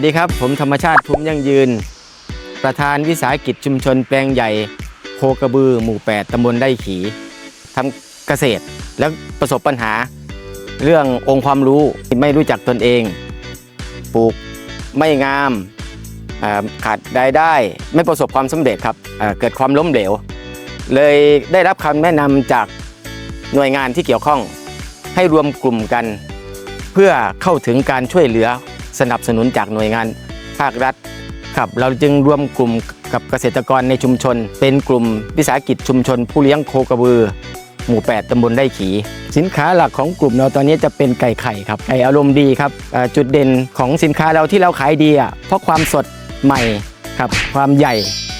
วัสดีครับ ผมธรรมชาติภูมิยั่งยืน ประธานวิสาหกิจชุมชนแปลงใหญ่โคกระบือ หมู่ 8ตำบลไร่ขีทำเกษตรแล้วประสบปัญหา เรื่ององค์ความรู้ไม่รู้จักตนเอง ปลูกไม่งามขาดรายได้ไม่ประสบความสำเร็จครับเกิดความล้มเหลว เลยได้รับคำแนะนำจากหน่วยงานที่เกี่ยวข้อง ให้รวมกลุ่มกัน เพื่อเข้าถึงการช่วยเหลือ สนับสนุนจากหน่วยงานภาครัฐครับเราจึงรวมกลุ่มกับเกษตรกรในชุมชน เป็นกลุ่มวิสาหกิจชุมชน ผู้เลี้ยงโคกระบือ หมู่ 8 ตำบลไร่ขี สินค้าหลักของกลุ่มเราตอนนี้จะเป็นไก่ไข่ครับไก่อารมณ์ดีครับจุดเด่นของสินค้าเราที่เราขายดีอะเพราะความสดใหม่ครับความใหญ่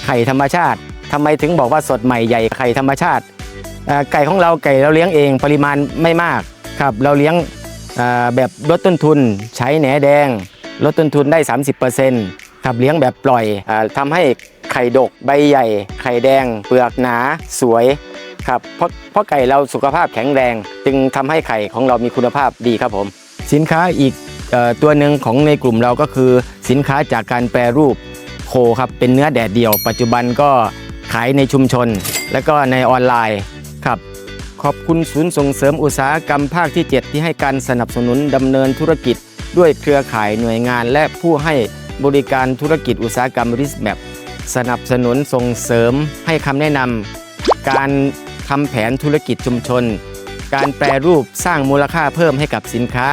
ไข่ธรรมชาติทำไมถึงบอกว่าสดใหม่ใหญ่ไข่ธรรมชาติไก่ของเราไก่เราเลี้ยงเองปริมาณไม่มากครับเราเลี้ยง แบบลดต้นทุนใช้แหนแดง ลดต้นทุนได้ 30%ครับเลี้ยงแบบปล่อยอทำให้ไข่ดกใบใหญ่ ไข่แดง เปลือกหนาสวยครับเพราะเพราะไก่เราสุขภาพแข็งแรง จึงทำให้ไข่ของเรามีคุณภาพดีครับผม สินค้าอีกตัวหนึ่งของในกลุ่มเราก็คือสินค้าจากการแปรรูปโคครับเป็นเนื้อแดดเดียว ปัจจุบันก็ขายในชุมชน และก็ในออนไลน์ ขอบคุณศูนย์ส่งเสริมอุตสาหกรรมภาคที่ 7 ที่ให้การสนับสนุนดำเนินธุรกิจ ด้วยเครือข่ายหน่วยงาน และผู้ให้บริการธุรกิจอุตสาหกรรมริสแมปสนับสนุนส่งเสริมให้คำแนะนำการทำแผนธุรกิจชุมชน การแปรรูปสร้างมูลค่าเพิ่มให้กับสินค้า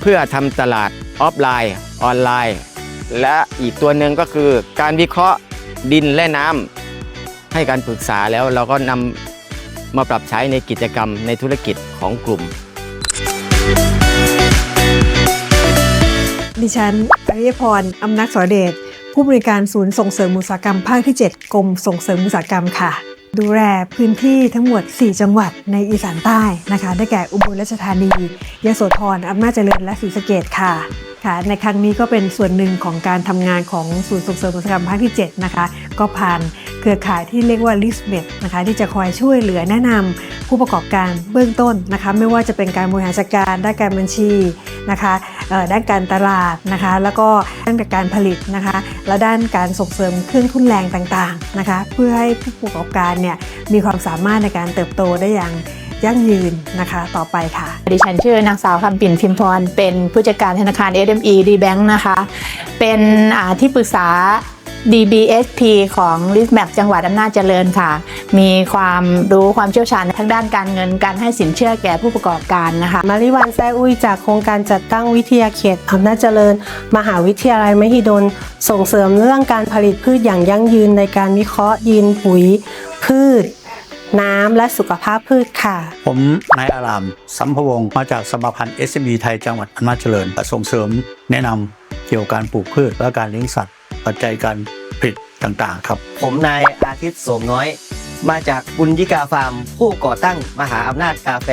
เพื่อทำตลาดออฟไลน์ ออนไลน์ และอีกตัวหนึ่งก็คือ การวิเคราะห์ดินและน้ำให้การปรึกษาแล้วเราก็นำ มาปรับใช้ในกิจกรรมในธุรกิจของกลุ่ม ดิฉันอริยพรอำนักสรเดชผู้บริการศูนย์ส่งเสริมอุตสาหกรรมภาคที่ 7 กรมส่งเสริมอุตสาหกรรมค่ะ ดูแลพื้นที่ทั้งหมด 4 จังหวัดในอีสานใต้นะคะ ได้แก่อุบลราชธานี ยโสธรอำนาจเจริญและศรีสะเกดค่ะค่ะในครั้งนี้ก็เป็นส่วนหนึ่งของการทำงานของศูนย์ส่งเสริมอุตสาหกรรมภาคที่ 7 นะคะ ก็ผ่าน เครือข่ายที่เรียกว่า l i s m e t นะคะที่จะคอยช่วยเหลือแนะนำผู้ประกอบการเบื้องต้นนะคะไม่ว่าจะเป็นการบริหารจัดการด้านการบัญชีนะคะด้านการตลาดนะคะแล้วก็ด้านการผลิตนะคะและด้านการส่งเสริมเครื่องทุนแรงต่างๆนะคะเพื่อให้ผู้ประกอบการเนี่ยมีความสามารถในการเติบโตได้อย่างยั่งยืนนะคะต่อไปค่ะ ดิฉันชื่อนางสาวคำปิ่นพิมพร เป็นผู้จัดการธนาคาร SME D Bank นะคะ เป็นที่ปรึกษา DBSP ของ l i s m a p จังหวัดอำนาจเจริญค่ะ มีความรู้ความเชี่ยวชาญทางด้านการเงินการให้สินเชื่อแก่ผู้ประกอบการนะคะ มาริวันแซ่อุ้ยจากโครงการจัดตั้งวิทยาเขตอำนาจเจริญ มหาวิทยาลัยมหิดล ส่งเสริมเรื่องการผลิตพืชอย่างยั่งยืนในการวิเคราะห์ยีนปุ๋ย พืช น้ำและสุขภาพพืชค่ะ ผมนายอารามสัมพวงศ์มาจากสมาพันธ์ SMB ไทยจังหวัดอำนาจเจริญส่งเสริมแนะนำเกี่ยวกับการปลูกพืชและการเลี้ยงสัตว์ ปัจจัยการผลิตต่างๆ ครับ ผมนายอาทิตย์โสมน้อย มาจากบุญยิกาฟาร์ม ผู้ก่อตั้งมหาอำนาจกาแฟ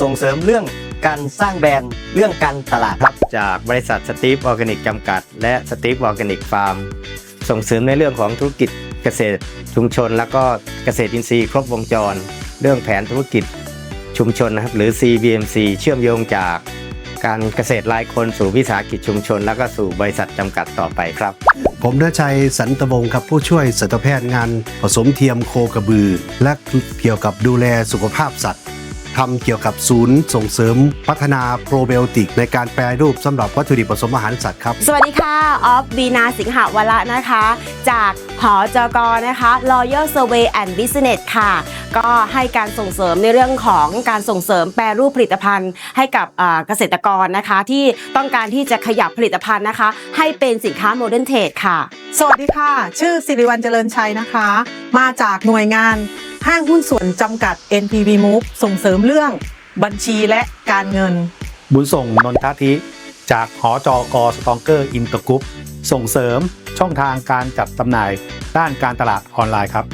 ส่งเสริมเรื่องการสร้างแบรนด์เรื่องการตลาดครับ จากบริษัทสตีฟออร์แกนิกจำกัด และสตีฟออร์แกนิกฟาร์ม ส่งเสริมในเรื่องของธุรกิจเกษตรชุมชน แล้วก็เกษตรอินทรีย์ครบวงจร เรื่องแผนธุรกิจชุมชนนะครับหรือ CBMC เชื่อมโยงจาก การเกษตรรายคนสู่วิสาหกิจชุมชน แล้วก็สู่บริษัทจำกัดต่อไปครับ ผมเดชชัยสันตวงศ์ครับผู้ช่วยสัตวแพทย์งานผสมเทียมโคกระบือ และเกี่ยวกับดูแลสุขภาพสัตว์ ทำเกี่ยวกับศูนย์ส่งเสริมพัฒนาโปรไบโอติก ในการแปรรูปสำหรับวัตถุดิบผสมอาหารสัตว์ครับ สวัสดีค่ะ ออฟบีนาสิงหาวระนะคะ จากหอจกนะคะ Royal Survey and Business ค่ะ ก็ให้การส่งเสริมในเรื่องของการส่งเสริมแปรรูปผลิตภัณฑ์ให้กับอ่าเกษตรกรนะคะ ที่ต้องการที่จะขยับผลิตภัณฑ์นะคะ ให้เป็นสินค้าโมเดิร์นเทรดค่ะ สวัสดีค่ะ ชื่อสิริวัลเจริญชัยนะคะ มาจากหน่วยงาน ห้างหุ้นส่วนจำกัด NPV Move ส่งเสริมเรื่อง บัญชีและการเงิน บุญส่งนนทธิ จากหอจอกสตองเกอร์อินเตอร์กรุ๊ปส่งเสริมช่องทางการจัดจำหน่ายด้านการตลาดออนไลน์ครับ